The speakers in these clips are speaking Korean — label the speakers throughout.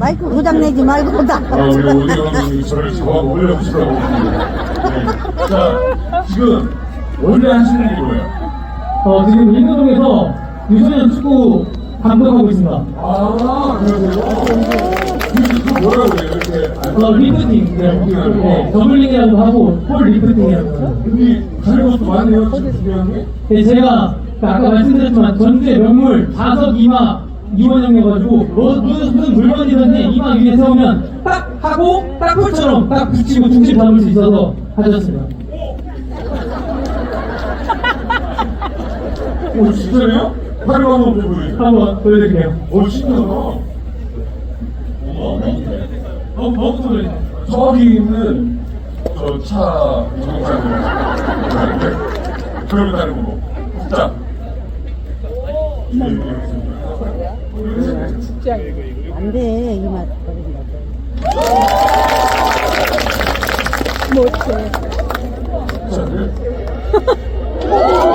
Speaker 1: 마이크 고장 내지 말고 나.
Speaker 2: 아, 우리 감독님이 저를 잡아 올려보시더라고요. 네. 자, 지금 원래 하시는 일이 뭐예요?
Speaker 3: 어, 지금 인도동에서 유소년 축구 감독하고 있습니다.
Speaker 2: 아, 그러세요? 이게 뭐라고 해요? 이렇게.
Speaker 3: 어, 리프팅. 네, 네, 더블링이라고 하고, 폴 리프팅이라고 하고.
Speaker 2: 근데 다른 것도 많네요, 지금 중요한 게.
Speaker 3: 네, 제가 아까 말씀드렸지만 전주의 명물 다섯 이마 무슨, 무슨 물건이든지 이마 위에 세우면 딱 하고 딱 폴처럼 딱 붙이고 중심 잡을 수 있어서 하셨습니다.
Speaker 2: 오, 진짜요? 활용 한번 보여주세요.
Speaker 3: 한번 보여드릴게요.
Speaker 2: 오, 신기하다.
Speaker 3: 너무 너무 소리.
Speaker 2: 저기 있는 저차 정차장 그러고 다
Speaker 1: 안 돼, 이 맛. 못해.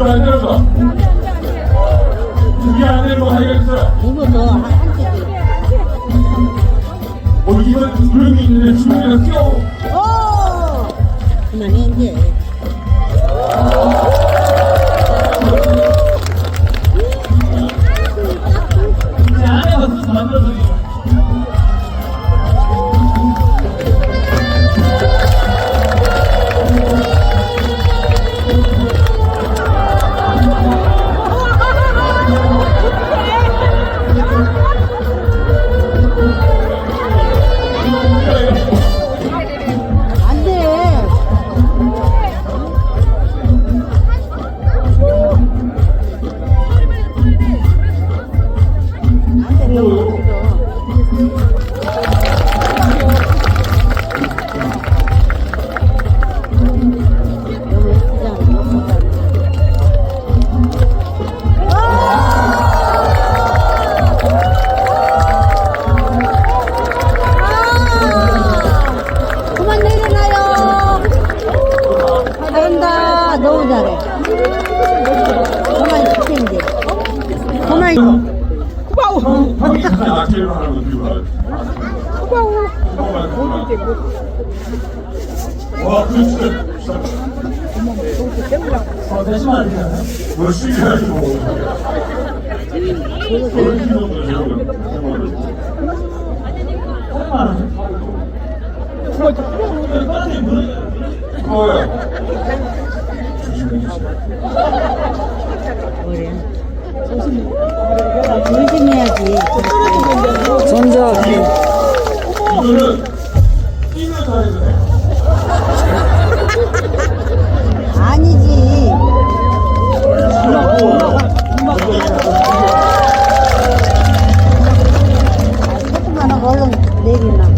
Speaker 2: 이거 안 되는 이게
Speaker 1: 안한 찍이.
Speaker 2: 어, 이건 구름이 있는데 주름이가 뛰어.
Speaker 1: 오! 그만해, 이제.
Speaker 3: 제
Speaker 2: 들고 가요. 와.
Speaker 3: 그거요.
Speaker 1: 뭐래? 조심해야지.
Speaker 4: 전자
Speaker 2: 이거는 뛰면서 해도 돼.
Speaker 1: 아니지. 조금만 얼른 내리나.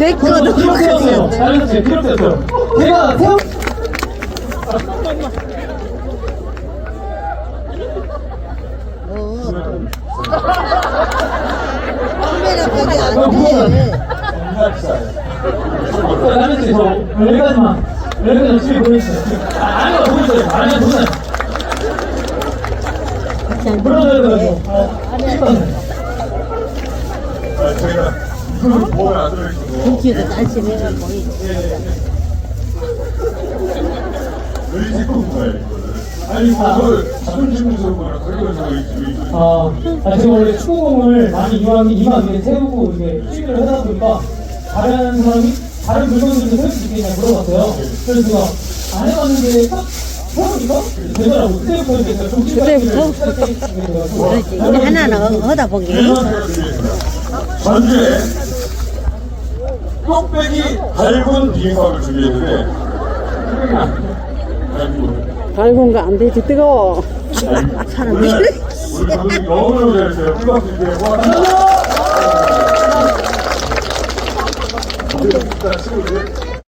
Speaker 1: 네, 그렇죠. 그렇게
Speaker 3: 했어요. 잘했어요.
Speaker 1: 그렇게
Speaker 3: 했어요. 제가
Speaker 2: 태양.
Speaker 1: 선배라까지 안 돼.
Speaker 3: 라면스 저 여기까지만 여기까지 집에 보내주세요. 아, 아니요 보내주세요. 아니요 보내주세요. 물어줘야
Speaker 2: 돼가지고. 저희가. 지금 거예요 이거를? 아니 그걸 자존심 스럽거나 그러면서 이 집이
Speaker 3: 아, 아, 제가 원래 축구공을 많이 이왕, 이왕 이렇게 세우고 이게 취미를 하다 보니까 다른 사람이 다른 물건들도 세울 수 있겠냐 물어봤어요. 그래서 제가 안 해봤는데 딱 해보니까 되더라고. 그때부터 이제 제가 좀
Speaker 1: 그때부터? 이제 하나는 어- 얻어 보게.
Speaker 2: 전주에 뚝배기 달군 비빔밥을 준비했는데. 뚝배기 안
Speaker 4: 달군 되지 뜨거워.
Speaker 1: 사람
Speaker 2: 우리 감독님 너무너무 잘했어요. 일단 친구들